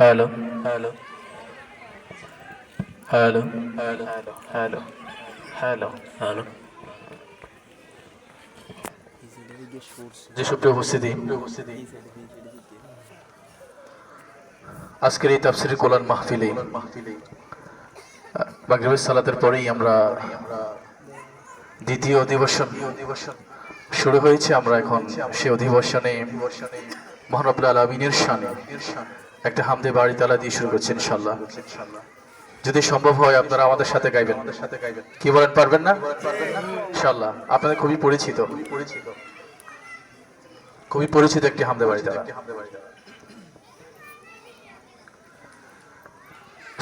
Hello hello hello hello hello hello hello যে সুপ্রিয় উপস্থিতি আজকের এই তাফসির কোরআন মাহফিলে মাগরিবের সালাতের পরেই আমরা দ্বিতীয় অধিবেশন শুরু হয়েছে। আমরা এখন সেই অধিবেশনে মহানবুল আলমিনের শানে। একটা হামদে বাড়ি তালা দিয়ে শুরু করছেন ইনশাল্লাহ যদি সম্ভব হয়, আপনারা আমাদের সাথে গাইবেন। কি বলেন, পারবেন না? ইনশাল্লাহ আপনাদের খুবই পরিচিত। খুবই পরিচিত একটি হামদে বাড়ি তালা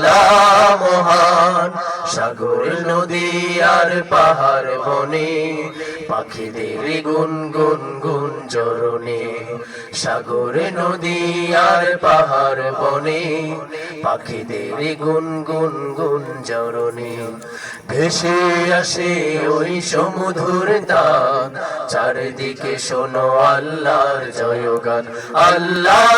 আল্লাহ মহান। সাগর, নদী আর পাহাড় বনে, পাখিদের গুন গুন গুন জরনে সাগর, নদী আর পাহাড় বনে, পাখিদের গুন গুন গুন জরনে ভেসে আসে ওই সমুধুর দান চারিদিকে শোনো আল্লাহর জয়গান। আল্লাহ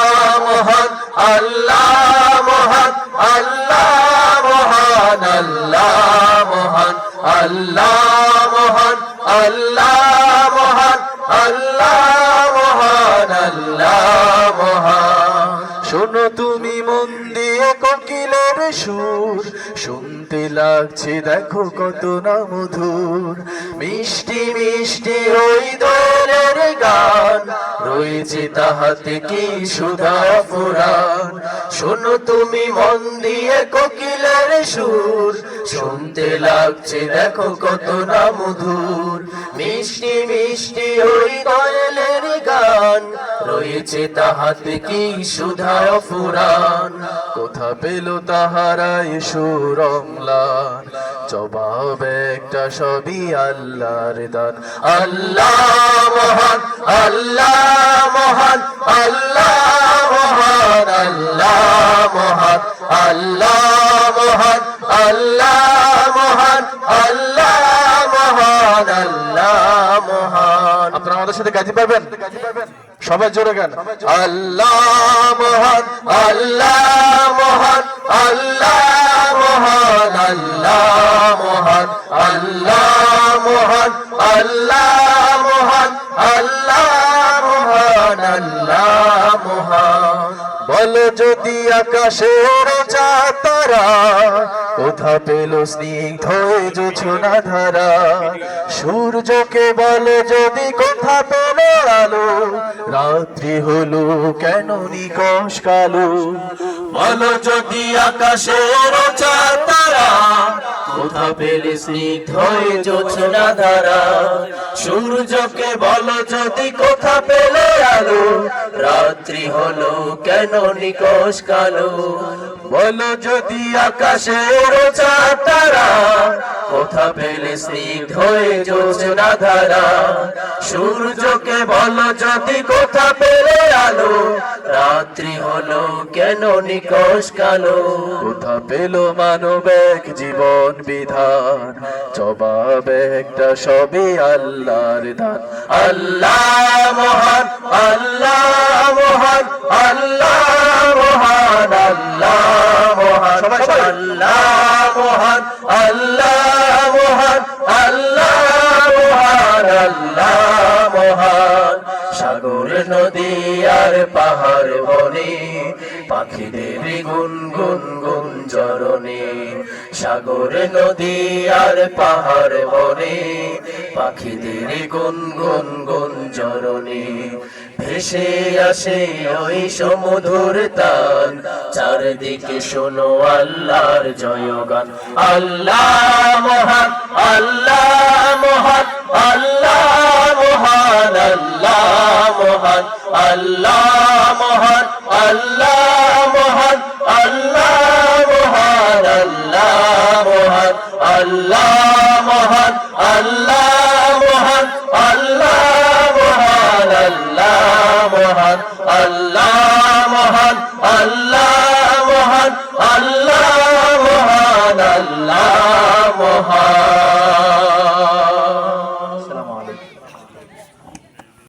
মহান, আল্লাহ মহান, আল্লাহ মহান আল্লাহ মহান আল্লাহ মহান আল্লাহ মহান আল্লাহ মহান আল্লাহ মহান। শোনো তুমি কোকিলের সুর। শুনতে লাগছে, দেখো কত না মধুর। মিষ্টি মিষ্টি ওই দোলের গান। রয়েছে তাহাতে কি সুধা ফুরান শোনো তুমি মন দিয়ে কোকিলের সুর। শুনতে লাগছে, দেখো কত না মধুর। মিষ্টি মিষ্টি ওই দোলের গান। রয়েছে তাহাতে কি সুধা ফুরান কোথা পেল তাহারাই সুরমলান। জবাব একটা সবই আল্লাহর দান। আল্লাহ মহান আল্লাহ মহান আল্লাহ মহান আল্লাহ মহান আল্লাহ মহান আল্লাহ মহান আল্লাহ মহান আল্লাহ মহান। আপনারা আমাদের সাথে গাইতে পারবেন? সবাই জোরে গান। আল্লাহ মহান আল্লাহ মহান আল্লাহ মহান আল্লাহ মহান আল্লাহ মহান আল্লাহ মহান আল্লাহ মহান আল্লাহ মহান। বলো যদি আকাশের চাতারা কোথা পেল স্নিগ্ধ জোছনা ধারা? সূর্যকে বল যদি কোথা পেল আলো রাত্রি হলো, কেন নিকশ কালো? বলো যদি আকাশের কোথা পেলে স্নিগ্ধ হয়ে জোছনা ধারা সূর্যকে বলো যদি কোথা পেলে আলো? রাত্রি হলো, কেন নিকশ কালো? বলো যদি আকাশের চাতারা কোথা পেলে স্নিগ্ধ জোছনা ধারা? সূর্যকে বলো যদি কোথা পেলে আলো? রাত্রি হলো কেন নিকশ কালো? কোথা পেল মানব এক জীবন বিধান? জবাব একটা সবই আল্লাহর দান। আল্লাহ মহান আল্লাহ মহান আল্লাহ মহান, আল্লাহ আল্লাহ মহান আল্লাহ মহান আল্লাহ মহান আল্লাহ মহান সাগর, নদী আর পাহাড় বনে, পাখিদের গুন গুন গুন চরণে। সাগর, নদী আর পাহাড় বনে, পাখিদের গুন গুন গুন চরণে। ভেসে আসে ওই সমুধুর তান। চারদিকে শোনো আল্লাহর জয়গান। আল্লাহ মহান আল্লাহ মহান আল্লাহ মহান আল্লাহ মহান আল্লাহ মহান আল্লাহ মহান আল্লাহ মহান আল্লাহ মহান আল্লাহ মহান, আল্লাহ আল্লাহ